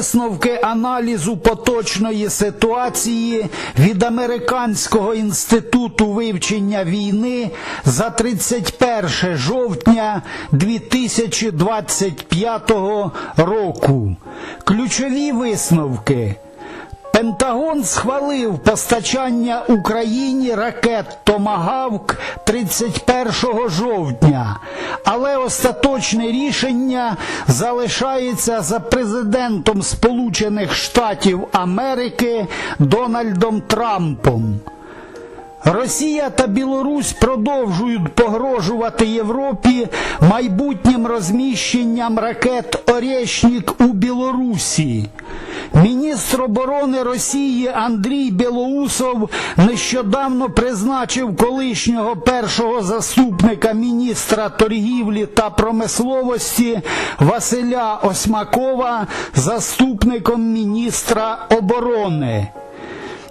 Висновки аналізу поточної ситуації від Американського інституту вивчення війни за 31 жовтня 2025 року. Ключові висновки. Пентагон схвалив постачання Україні ракет Томагавк 31 жовтня, але остаточне рішення залишається за президентом Сполучених Штатів Америки Дональдом Трампом. Росія та Білорусь продовжують погрожувати Європі майбутнім розміщенням ракет Орєшнік у Білорусі. Міністр оборони Росії Андрій Білоусов нещодавно призначив колишнього першого заступника міністра торгівлі та промисловості Василя Осьмакова заступником міністра оборони.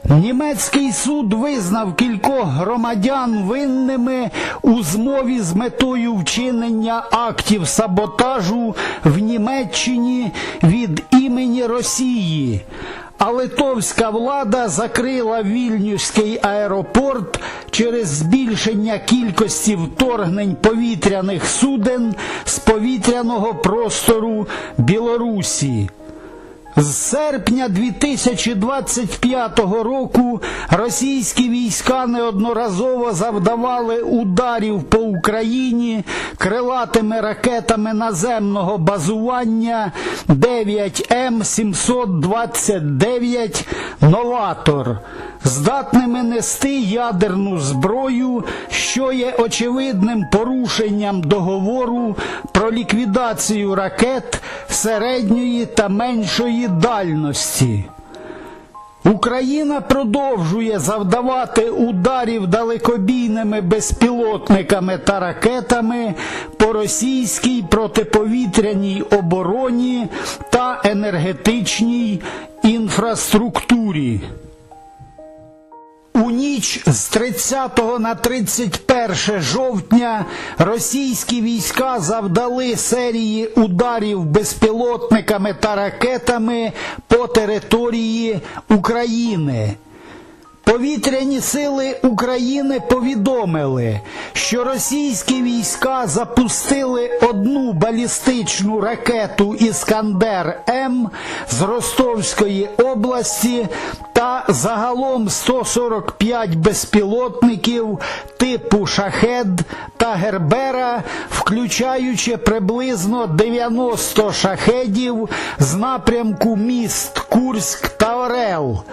Німецький суд визнав кількох громадян винними у змові з метою вчинення актів саботажу в Німеччині від імені Росії. А литовська влада закрила Вільнюський аеропорт через збільшення кількості вторгнень повітряних суден з повітряного простору Білорусі. З серпня 2025 року російські війська неодноразово завдавали ударів по Україні крилатими ракетами наземного базування 9М729 Новатор, здатними нести ядерну зброю, що є очевидним порушенням договору про ліквідацію ракет середньої та меншої дальності. Україна продовжує завдавати ударів далекобійними безпілотниками та ракетами по російській протиповітряній обороні та енергетичній інфраструктурі. У ніч з 30 на 31 жовтня російські війська завдали серії ударів безпілотниками та ракетами по території України. Повітряні сили України повідомили, що російські війська запустили одну балістичну ракету Іскандер М з Ростовської області та загалом 145 безпілотників типу Шахед та Гербера, включаючи приблизно 90 шахедів з напрямку міст Курськ та Орел.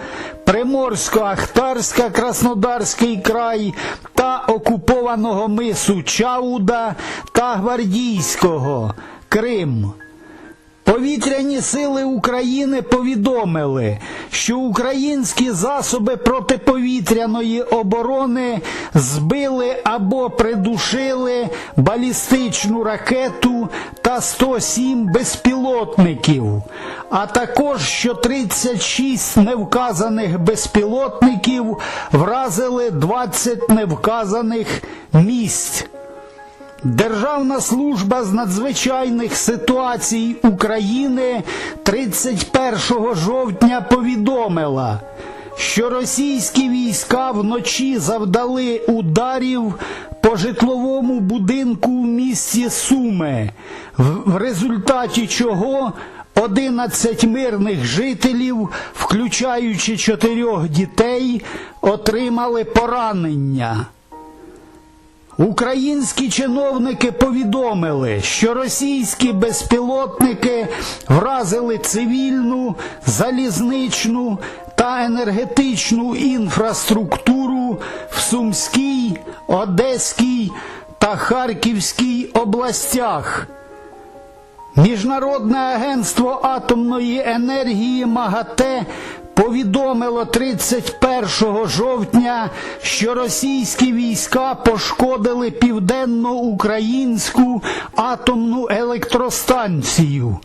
Приморсько-Ахтарська, Краснодарський край та окупованого мису Чауда та Гвардійського Крим. Повітряні сили України повідомили, що українські засоби протиповітряної оборони збили або придушили балістичну ракету та 107 безпілотників, а також що 36 невказаних безпілотників вразили 20 невказаних місць. Державна служба з надзвичайних ситуацій України 31 жовтня повідомила, що російські війська вночі завдали ударів по житловому будинку в місті Суми, в результаті чого 11 мирних жителів, включаючи чотирьох дітей, отримали поранення. Українські чиновники повідомили, що російські безпілотники вразили цивільну, залізничну та енергетичну інфраструктуру в Сумській, Одеській та Харківській областях. Міжнародне агентство атомної енергії МАГАТЕ повідомило 31 жовтня, що російські війська пошкодили південноукраїнську атомну електростанцію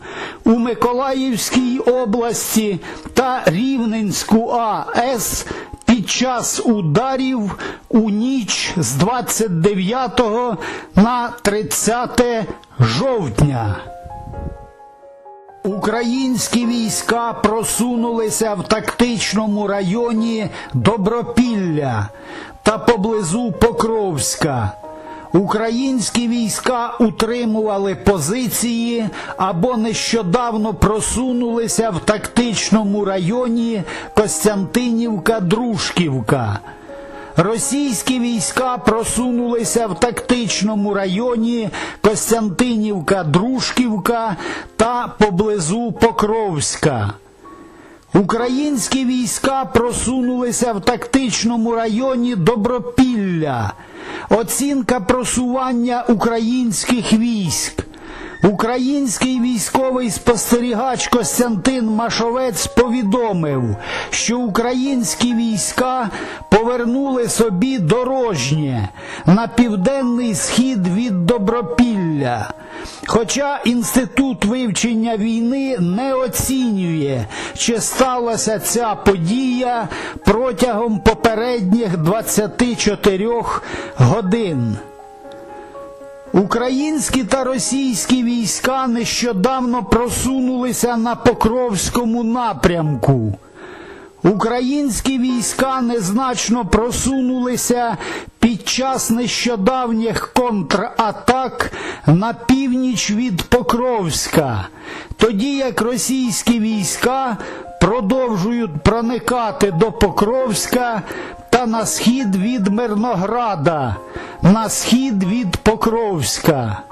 у Миколаївській області та Рівненську АЕС під час ударів у ніч з 29 на 30 жовтня. Українські війська просунулися в тактичному районі Добропілля та поблизу Покровська. Українські війська утримували позиції або нещодавно просунулися в тактичному районі Костянтинівка-Дружківка. Російські війська просунулися в тактичному районі Костянтинівка, Дружківка та поблизу Покровська. Українські війська просунулися в тактичному районі Добропілля. Оцінка просування українських військ. Український військовий спостерігач Костянтин Машовець повідомив, що українські війська повернули собі дорожнє на південний схід від Добропілля. Хоча інститут вивчення війни не оцінює, чи сталася ця подія протягом попередніх 24 годин. Українські та російські війська нещодавно просунулися на Покровському напрямку. Українські війська незначно просунулися під час нещодавніх контратак на північ від Покровська, тоді як російські війська продовжують проникати до Покровська на схід від Мирнограда, на схід від Покровська.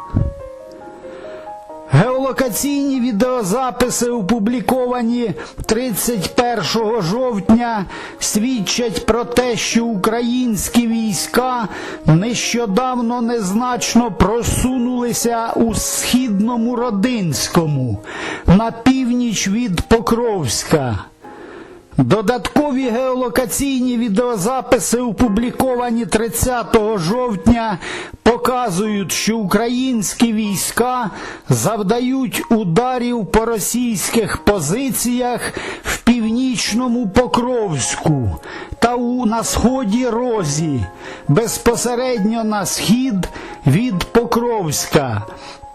Геолокаційні відеозаписи, опубліковані 31 жовтня, свідчать про те, що українські війська нещодавно незначно просунулися у східному Родинському на північ від Покровська. Додаткові геолокаційні відеозаписи, опубліковані 30 жовтня, показують, що українські війська завдають ударів по російських позиціях в північному Покровську та у, на сході Розі, безпосередньо на схід від Покровська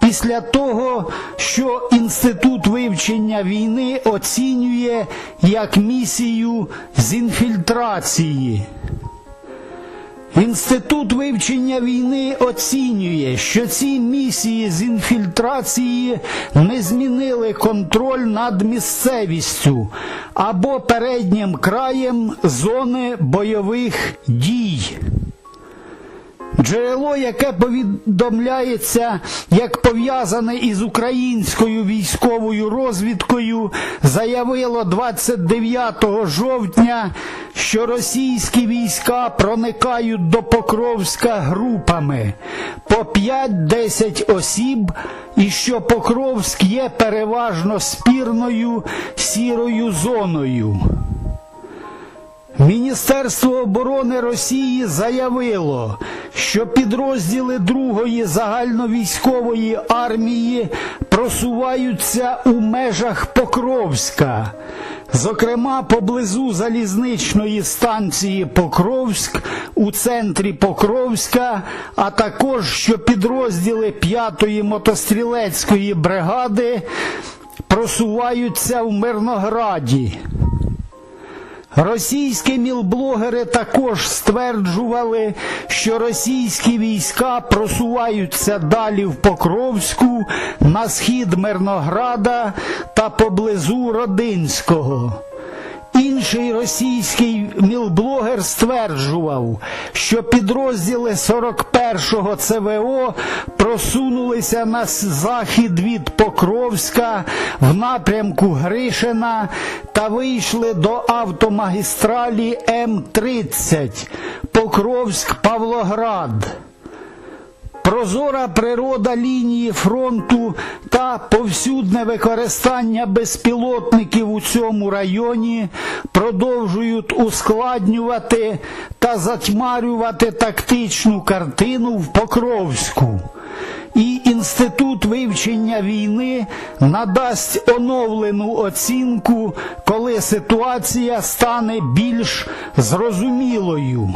після того, що Інститут вивчення війни оцінює як місію з інфільтрації. Інститут вивчення війни оцінює, що ці місії з інфільтрації не змінили контроль над місцевістю або переднім краєм зони бойових дій. Джерело, яке повідомляється як пов'язане із українською військовою розвідкою, заявило 29 жовтня, що російські війська проникають до Покровська групами по 5-10 осіб, і що Покровськ є переважно спірною сірою зоною. Міністерство оборони Росії заявило, що підрозділи Другої загальновійськової армії просуваються у межах Покровська, зокрема поблизу залізничної станції Покровськ у центрі Покровська, а також що підрозділи 5-ї мотострілецької бригади просуваються в Мирнограді. Російські мілблогери також стверджували, що російські війська просуваються далі в Покровську на схід Мирнограда та поблизу Родинського. Інший російський мілблогер стверджував, що підрозділи 41-го ЦВО просунулися на захід від Покровська в напрямку Гришина та вийшли до автомагістралі М-30 Покровськ-Павлоград. Прозора природа лінії фронту та повсюдне використання безпілотників у цьому районі продовжують ускладнювати та затьмарювати тактичну картину в Покровську. І Інститут вивчення війни надасть оновлену оцінку, коли ситуація стане більш зрозумілою.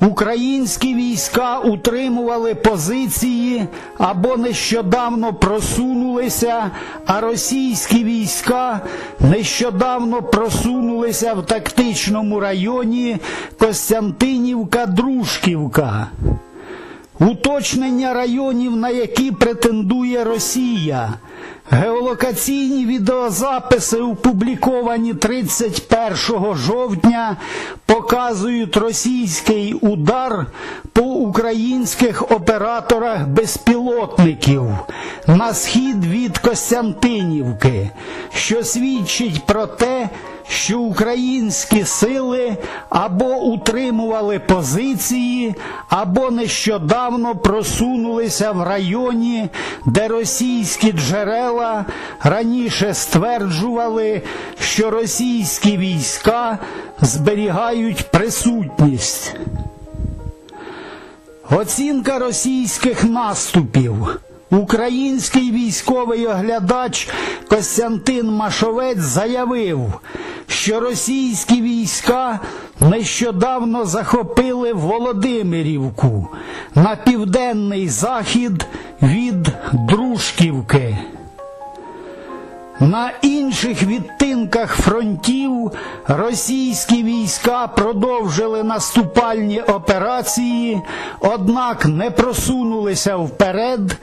Українські війська утримували позиції або нещодавно просунулися, а російські війська нещодавно просунулися в тактичному районі Костянтинівка-Дружківка. Уточнення районів, на які претендує Росія. Геолокаційні відеозаписи, опубліковані 31 жовтня, показують російський удар по українських операторах безпілотників на схід від Костянтинівки, що свідчить про те, що українські сили або утримували позиції, або нещодавно просунулися в районі, де російські джерела раніше стверджували, що російські війська зберігають присутність. Оцінка російських наступів. Український військовий оглядач Костянтин Машовець заявив, що російські війська нещодавно захопили Володимирівку на південний захід від Дружківки. На інших відтинках фронтів російські війська продовжили наступальні операції, однак не просунулися вперед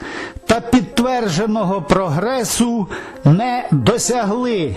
та підтвердженого прогресу не досягли.